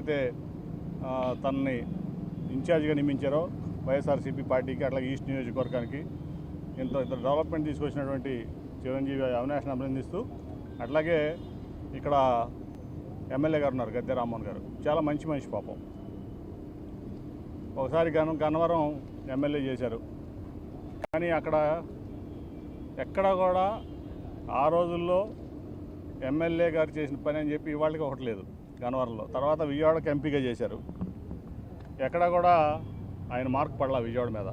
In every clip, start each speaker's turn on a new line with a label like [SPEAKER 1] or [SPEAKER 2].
[SPEAKER 1] అయితే తనని ఇన్ఛార్జ్గా నియమించారో వైఎస్ఆర్సీపీ పార్టీకి అట్లాగే ఈస్ట్ నియోజకవర్గానికి ఇంత ఇంత డెవలప్మెంట్ తీసుకొచ్చినటువంటి చిరంజీవి అవినాష్ని అభినందిస్తూ అట్లాగే ఇక్కడ ఎమ్మెల్యే గారు ఉన్నారు గద్దె రామ్మోహన్ గారు. చాలా మంచి మనిషి పాపం. ఒకసారి గన గన్నవరం ఎమ్మెల్యే చేశారు. కానీ అక్కడ ఎక్కడ కూడా ఆ రోజుల్లో ఎమ్మెల్యే గారు చేసిన పని అని చెప్పి ఇవాళకి ఒకటి లేదు. గన్నవరంలో తర్వాత విజయవాడకి ఎంపీగా చేశారు. ఎక్కడ కూడా ఆయన మార్క్ పడలా విజయవాడ మీద.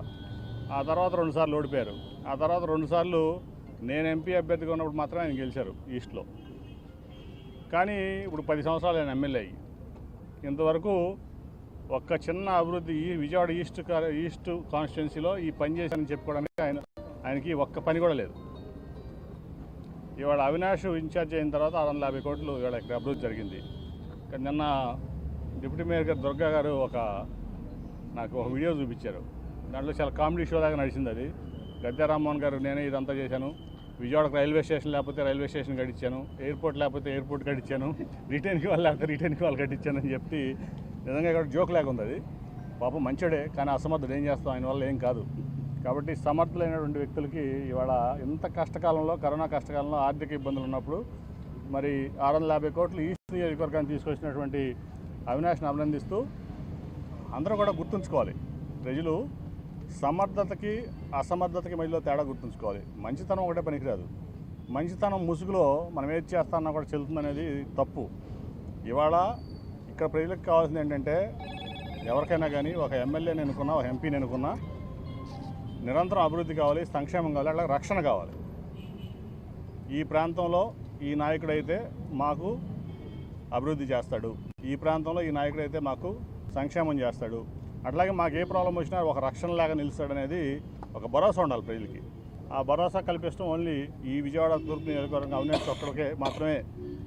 [SPEAKER 1] ఆ తర్వాత రెండుసార్లు ఓడిపోయారు. ఆ తర్వాత రెండుసార్లు నేను ఎంపీ అభ్యర్థిగా ఉన్నప్పుడు మాత్రమే ఆయన గెలిచారు ఈస్ట్లో. కానీ ఇప్పుడు పది సంవత్సరాలు ఆయన ఎమ్మెల్యే అయ్యి ఇంతవరకు ఒక్క చిన్న అభివృద్ధి ఈ విజయవాడ ఈస్ట్ ఈస్ట్ కాన్స్టిట్యున్సీలో ఈ పని చేశానని చెప్పుకోవడానికి ఆయన ఆయనకి ఒక్క పని కూడా లేదు. ఇవాళ అవినాష్ ఇన్ఛార్జ్ అయిన తర్వాత ఆరు వందల యాభై కోట్లు ఇవాళ ఇక్కడ అభివృద్ధి జరిగింది. నిన్న డిప్యూటీ మేయర్ గారు దుర్గా గారు ఒక నాకు ఒక వీడియో చూపించారు. దాంట్లో చాలా కామెడీ షో దాకా నడిచింది అది. గద్దె రామ్మోహన్ గారు నేనే ఇదంతా చేశాను. విజయవాడకు రైల్వే స్టేషన్ లేకపోతే రైల్వే స్టేషన్ కట్టించాను. ఎయిర్పోర్ట్ లేకపోతే ఎయిర్పోర్ట్ కట్టించాను. రిటర్న్కి వాళ్ళు లేకపోతే రిటర్న్కి వాళ్ళు కట్టించాను అని చెప్పి నిజంగా ఇక్కడ జోక్ లేక ఉంది అది. పాపం మంచోడే కానీ అసమర్థుడు ఏం చేస్తాం? ఆయన వల్ల ఏం కాదు. కాబట్టి సమర్థులైనటువంటి వ్యక్తులకి ఇవాళ ఇంత కష్టకాలంలో కరోనా కష్టకాలంలో ఆర్థిక ఇబ్బందులు ఉన్నప్పుడు మరి ఆరు వందల యాభై కోట్లు నియోజకవర్గాన్ని తీసుకొచ్చినటువంటి అవినాష్ని అభినందిస్తూ అందరూ కూడా గుర్తుంచుకోవాలి. ప్రజలు సమర్థతకి అసమర్థతకి మధ్యలో తేడా గుర్తుంచుకోవాలి. మంచితనం ఒకటే పనికిరాదు. మంచితనం ముసుగులో మనం ఏది చేస్తామన్నా కూడా చెల్లుతుందనేది తప్పు. ఇవాళ ఇక్కడ ప్రజలకు కావాల్సింది ఏంటంటే ఎవరికైనా కానీ ఒక ఎమ్మెల్యేని ఎన్నుకున్నా ఒక ఎంపీని అనుకున్నా నిరంతరం అభివృద్ధి కావాలి సంక్షేమం కావాలి అట్లా రక్షణ కావాలి. ఈ ప్రాంతంలో ఈ నాయకుడైతే మాకు అభివృద్ధి చేస్తాడు. ఈ ప్రాంతంలో ఈ నాయకుడైతే మాకు సంక్షేమం చేస్తాడు. అట్లాగే మాకు ఏ ప్రాబ్లం వచ్చినా ఒక రక్షణలాగా నిలుస్తాడనేది ఒక భరోసా ఉండాలి ప్రజలకి. ఆ భరోసా కల్పించడం ఓన్లీ ఈ విజయవాడ తూర్పు నియోజకవర్గం అవినీతి ఒక్కడికే మాత్రమే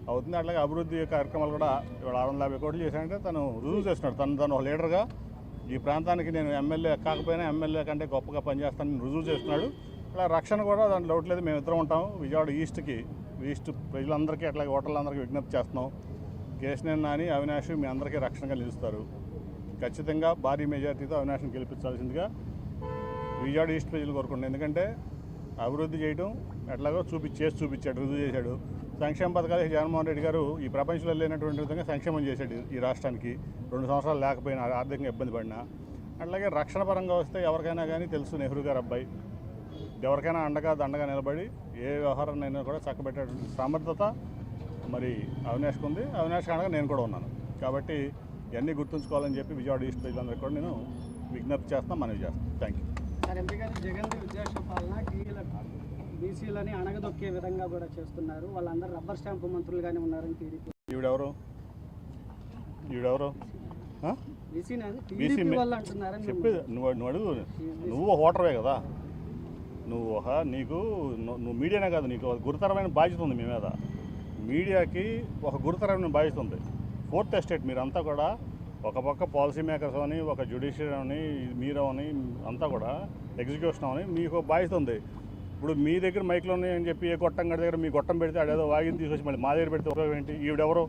[SPEAKER 1] అవుతుంది. అట్లాగే అభివృద్ధి కార్యక్రమాలు కూడా ఇవాళ ఆరు వందల యాభై కోట్లు చేశాడంటే తను రుజువు చేస్తున్నాడు. తను తను ఒక లీడర్గా ఈ ప్రాంతానికి నేను ఎమ్మెల్యే కాకపోయినా ఎమ్మెల్యే కంటే గొప్పగా పనిచేస్తానని రుజువు చేస్తున్నాడు. అలా రక్షణ కూడా దాంట్లో డౌట్ లేదు. మేము ఇద్దరం ఉంటాం. విజయవాడ ఈస్ట్కి ఈస్ట్ ప్రజలందరికీ అట్లాగే ఓటర్లందరికీ విజ్ఞప్తి చేస్తున్నాం. కేశనేని నాని అవినాష్ మీ అందరికీ రక్షణగా నిలుస్తారు. ఖచ్చితంగా భారీ మెజార్టీతో అవినాష్ని గెలిపించాల్సిందిగా విజయవాడ ఈస్ట్ ప్రజలు కోరుకుంటున్నాను ఎందుకంటే అభివృద్ధి చేయడం ఎట్లాగో చూపి చేసి చూపించాడు రుజువు చేశాడు. సంక్షేమ పథకాలు జగన్మోహన్ రెడ్డి గారు ఈ ప్రపంచంలో లేనటువంటి విధంగా సంక్షేమం చేశాడు ఈ రాష్ట్రానికి. రెండు సంవత్సరాలు లేకపోయినా ఆర్థికంగా ఇబ్బంది పడినా. అట్లాగే రక్షణ పరంగా వస్తే ఎవరికైనా కానీ తెలుసు నెహ్రూ గారు అబ్బాయి. ఎవరికైనా అండగా దండగా నిలబడి ఏ వ్యవహారాన్నైనా కూడా చక్కబెట్టేటువంటి సమర్థత మరి అవినాష్కి ఉంది అవినాష్ అనగా నేను కూడా ఉన్నాను. కాబట్టి ఇవన్నీ గుర్తుంచుకోవాలని చెప్పి విజయవాడ ఈస్ట్ ప్రజలందరికీ కూడా నేను విజ్ఞప్తి చేస్తాను మనవి చేస్తాను థ్యాంక్ యూ
[SPEAKER 2] సార్ ఎంపీ గారు జగన్ విద్వేష పాలన టీవీల బీసీలని అణగదొక్కే విధంగా కూడా చేస్తున్నారు. వాళ్ళందరూ రబ్బర్ స్టాంపు మంత్రులుగానే ఉన్నారని టీడీపీ.
[SPEAKER 1] ఈవిడెవరు? ఈవిడెవరు? చెప్పేది నువ్వు నువ్వు అడుగు. నువ్వు ఓటర్వే కదా. నువ్వు నీకు నువ్వు మీడియానే కాదు నీకు. గురుతరమైన బాధ్యత ఉంది మీ మీద. మీడియాకి ఒక గురుతరమైన బాధ్యత ఉంది ఫోర్త్ ఎస్టేట్ మీరంతా కూడా ఒక పక్క పాలసీ మేకర్స్ అని ఒక జ్యుడిషియరీ అని మీరు అని అంతా కూడా ఎగ్జిక్యూషన్ అని మీకు ఒక బాధ్యత ఉంది ఇప్పుడు మీ దగ్గర మైక్లో ఉన్నాయి అని చెప్పి ఏ గొట్టం గడి దగ్గర మీ గొట్టం పెడితే ఆడేదో వాగింది తీసుకొచ్చి మళ్ళీ మా దగ్గర పెడితే ఉపయోగం ఏంటి? ఈవిడెవరు?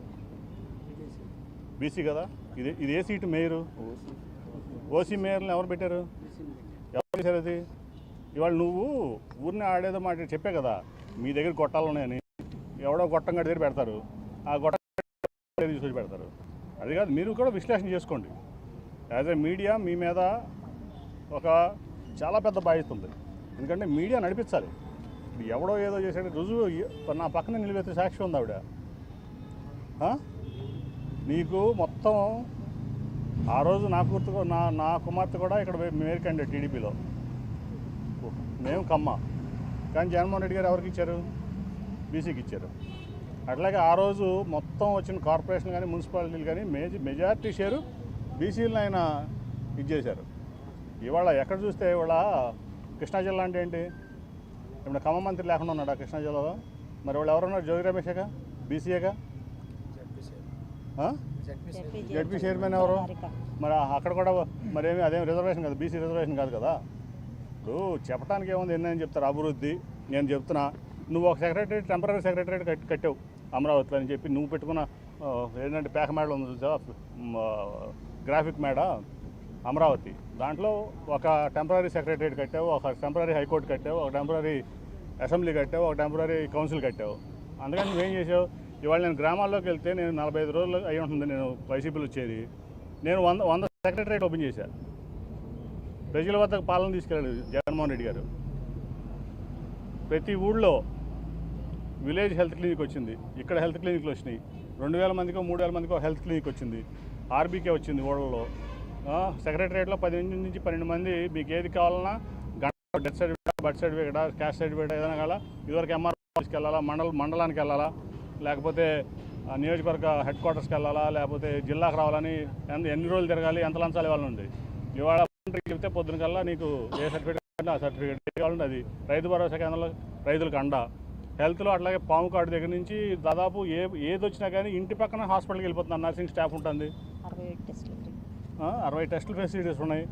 [SPEAKER 1] బీసీ కదా? ఇది ఇది ఏ సీటు మేయరు? ఓసీ మేయర్ని ఎవరు పెట్టారు? ఎవరు చేశారు అది? ఇవాళ నువ్వు ఊరిని ఆడేదో మాట చెప్పే కదా మీ దగ్గర గొట్టాలు ఉన్నాయని. ఎవడో గొట్టం గడి దగ్గర పెడతారు. ఆ గొట్టం తీసుకొచ్చి పెడతారు. అది కాదు మీరు కూడా విశ్లేషణ చేసుకోండి. యాజ్ ఎ మీడియా మీ మీద ఒక చాలా పెద్ద బాధ్యత ఉంది. ఎందుకంటే మీడియా నడిపించాలి. ఎవడో ఏదో చేసాడు రుజువు నా పక్కన నిలబెత్తే సాక్షి ఉంది ఆవిడ. నీకు మొత్తం ఆ రోజు నా కూర్తు నా నా కుమార్తె కూడా ఇక్కడ మేయర్ క్యాండిడేట్ టీడీపీలో. మేము కమ్మ. కానీ జగన్మోహన్ రెడ్డి గారు ఎవరికి ఇచ్చారు? బీసీకి ఇచ్చారు. అట్లాగే ఆ రోజు మొత్తం వచ్చిన కార్పొరేషన్ కానీ మున్సిపాలిటీలు కానీ మేజ మెజారిటీ షేరు బీసీలను ఆయన ఇచ్చేశారు ఇవాళ ఎక్కడ చూస్తే ఇవాళ కృష్ణా జిల్లా అంటే ఏంటి? ఇప్పుడు ఖమ్మం మంత్రి లేకుండా ఉన్నాడు ఆ కృష్ణా జిల్లాలో? మరి వాళ్ళు ఎవరున్నారు జోగి రమేషేగా బీసీఏగా జడ్పీ చైర్మన్. ఎవరు? మరి అక్కడ కూడా మరేమి అదేం రిజర్వేషన్ కాదు బీసీ రిజర్వేషన్ కాదు కదా. ఇప్పుడు చెప్పడానికి ఏముంది? ఏందని చెప్తారు? అభివృద్ధి నేను చెప్తున్నా. నువ్వు ఒక సెక్రటరీ టెంపరీ సెక్రటరీ కట్ కట్టావు అమరావతిలో అని చెప్పి. నువ్వు పెట్టుకున్న ఏంటంటే పేక మేడ ఉంది చూసావా గ్రాఫిక్ మేడ అమరావతి. దాంట్లో ఒక టెంపరీ సెక్రటరియట్ కట్టావు ఒక టెంపరీ హైకోర్టు కట్టావు ఒక టెంపరీ అసెంబ్లీ కట్టావు ఒక టెంపరీ కౌన్సిల్ కట్టావు. అందుకని నువ్వేం చేసావు? ఇవాళ నేను గ్రామాల్లోకి వెళ్తే నేను నలభై ఐదు రోజులు అయి ఉంటుంది నేను వైసీపీలో వచ్చేది. నేను వంద వంద సెక్రటరేట్ ఓపెన్ చేశాను ప్రజల వద్దకు పాలన తీసుకెళ్ళాడు జగన్మోహన్ రెడ్డి గారు. ప్రతి ఊళ్ళో విలేజ్ హెల్త్ క్లినిక్ వచ్చింది. ఇక్కడ హెల్త్ క్లినిక్లు వచ్చినాయి. రెండు వేల మందికో మూడు వేల మందికో హెల్త్ క్లినిక్ వచ్చింది. ఆర్బీకే వచ్చింది ఊళ్ళలో. సెక్రటరియట్లో పది నుంచి పన్నెండు మంది మీకు ఏది కావాలన్నా గంట death certificate birth certificate caste certificate ఏదైనా కావాలా? ఇదివరకు ఎంఆర్ ఆఫీస్కి వెళ్ళాలా? మండల మండలానికి వెళ్ళాలా? లేకపోతే నియోజకవర్గ హెడ్ క్వార్టర్స్కి వెళ్ళాలా? లేకపోతే జిల్లాకు రావాలని ఎంత ఎన్ని రోజులు తిరగాలి? ఎంత లంచాలు ఇవ్వాలని ఉంది? ఇవాళ చెప్తే పొద్దున కల్లా నీకు ఏ సర్టిఫికేట్ ఆ సర్టిఫికేట్ కావాలంటే అది రైతు భరోసా కేంద్రంలో రైతులకు అండ. హెల్త్లో అట్లాగే పాము కార్డు దగ్గర నుంచి దాదాపు ఏ ఏది వచ్చినా కానీ ఇంటి పక్కన హాస్పిటల్కి వెళ్ళిపోతున్నారు. నర్సింగ్ స్టాఫ్ ఉంటుంది.
[SPEAKER 3] అరవై టెస్టులు
[SPEAKER 1] ఫెసిలిటీస్ ఉన్నాయి.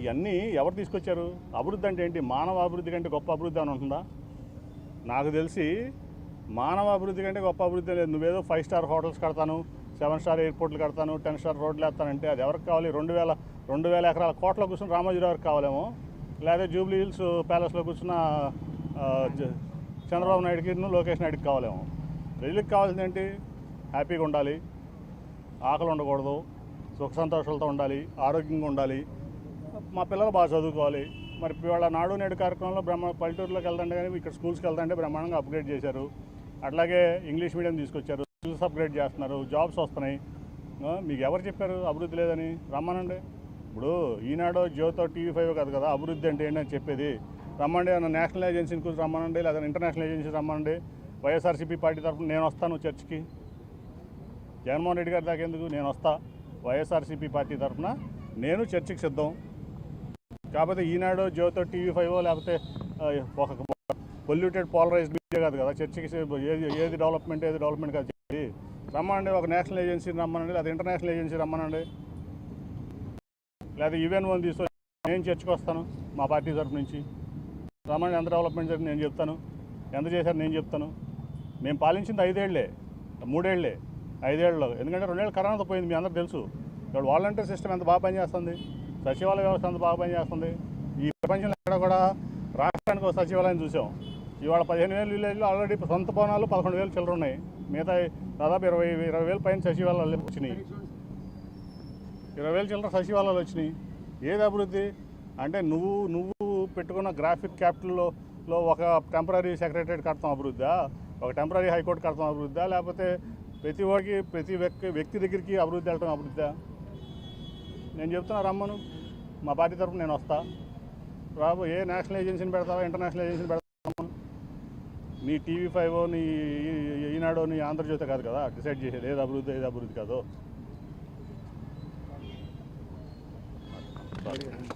[SPEAKER 1] ఇవన్నీ ఎవరు తీసుకొచ్చారు? అభివృద్ధి అంటే ఏంటి? మానవ అభివృద్ధి కంటే గొప్ప అభివృద్ధి అని ఉంటుందా? నాకు తెలిసి మానవ అభివృద్ధి కంటే గొప్ప అభివృద్ధి లేదు. నువ్వేదో ఫైవ్ స్టార్ హోటల్స్ కడతాను సెవెన్ స్టార్ ఎయిర్పోర్ట్లు కడతాను టెన్ స్టార్ రోడ్లు వేస్తానంటే అది ఎవరికి కావాలి? రెండు వేల రెండు వేల ఎకరాల కోట్ల కూర్చుని రామోజీరావు గారికి కావాలేమో. లేదా జూబ్లీ హిల్స్ ప్యాలెస్లో కూర్చున్న చంద్రబాబు నాయుడుకి లోకేష్ నాయుడుకి కావాలేమో. ప్రజలకు కావాల్సింది ఏంటి? హ్యాపీగా ఉండాలి. ఆకలి ఉండకూడదు. సుఖ సంతోషాలతో ఉండాలి. ఆరోగ్యంగా ఉండాలి. మా పిల్లలు బాగా చదువుకోవాలి. మరి వాళ్ళ నాడు నేడు కార్యక్రమంలో బ్రహ్మ పల్లెటూరులోకి వెళ్తుంటే కానీ ఇక్కడ స్కూల్స్కి వెళ్తుంటే బ్రహ్మాండంగా అప్గ్రేడ్ చేశారు. అట్లాగే ఇంగ్లీష్ మీడియం తీసుకొచ్చారు. స్కిల్స్ అప్గ్రేడ్ చేస్తున్నారు. జాబ్స్ వస్తున్నాయి. మీకు ఎవరు చెప్పారు అభివృద్ధి లేదని? రమ్మనండి. ఇప్పుడు ఈనాడు జియోతో టీవీ ఫైవ్ కాదు కదా అభివృద్ధి అంటే ఏంటని చెప్పేది. రమ్మండి అన్న నేషనల్ ఏజెన్సీని కూర్చొని రమ్మనండి లేదా ఇంటర్నేషనల్ ఏజెన్సీ రమ్మనండి. వైఎస్ఆర్సీపీ పార్టీ తరఫున నేను వస్తాను చర్చ్కి. జగన్మోహన్ రెడ్డి గారి దాకెందుకు నేను వస్తా. వైఎస్ఆర్సీపీ పార్టీ తరఫున నేను చర్చికి సిద్ధం. కాకపోతే ఈనాడు జ్యోతో టీవీ ఫైవ్ లేకపోతే ఒక పొల్యూటెడ్ పోలరైజ్డ్ మీడియా కాదు కదా చర్చికి ఏది ఏది డెవలప్మెంట్ ఏది డెవలప్మెంట్ కాదు చెప్పి రమ్మనండి ఒక నేషనల్ ఏజెన్సీని రమ్మనండి లేదా ఇంటర్నేషనల్ ఏజెన్సీ రమ్మనండి. లేదా ఈవెన్ వన్ తీసుకొని నేను చర్చకు వస్తాను మా పార్టీ తరఫు నుంచి. రమ్మని ఎంత డెవలప్మెంట్ జరిగింది నేను చెప్తాను. ఎంత చేశారు నేను చెప్తాను. మేము పాలించింది ఐదేళ్ళే మూడేళ్ళే ఐదేళ్ళలో. ఎందుకంటే రెండేళ్ళు కరోనాతో పోయింది మీ అందరూ తెలుసు. ఇక్కడ వాలంటీర్ సిస్టమ్ ఎంత బాగా పనిచేస్తుంది సచివాలయ వ్యవస్థ ఎంత బాగా పనిచేస్తుంది. ఈ ప్రపంచంలో ఎక్కడ కూడా రాష్ట్రానికి ఒక సచివాలయం చూసాం. ఇవాళ పదిహేను వేలు విలేజ్లో ఆల్రెడీ సొంత భవనాలు పదకొండు వేలు చిల్లర ఉన్నాయి. మిగతా దాదాపు ఇరవై ఇరవై వేలు పైన సచివాలయాలు వచ్చినాయి. ఇరవై వేల చిల్లర సచివాలయాలు వచ్చినాయి. ఏది అభివృద్ధి? అంటే నువ్వు నువ్వు పెట్టుకున్న గ్రాఫిక్ క్యాపిటల్లో లో ఒక టెంపరీ సెక్రటరీ కడతాం అభివృద్ధా ఒక టెంపరీ హైకోర్టు కడతాం అభివృద్ధా లేకపోతే ప్రతి వాడికి ప్రతి వ్యక్తి వ్యక్తి దగ్గరికి అభివృద్ధి వెళ్ళటం అభివృద్ధా? నేను చెప్తున్నా రమ్మను. మా పార్టీ తరఫున నేను వస్తా. రాబో ఏ నేషనల్ ఏజెన్సీని పెడతావా? ఇంటర్నేషనల్ ఏజెన్సీని పెడతా రమ్మను. నీ టీవీ ఫైవ్ నీ ఈ- నీ ఆంధ్రజ్యోతి కాదు కదా? డిసైడ్ చేసేది. ఏది అభివృద్ధి ఏది అభివృద్ధి కాదు? Thank you.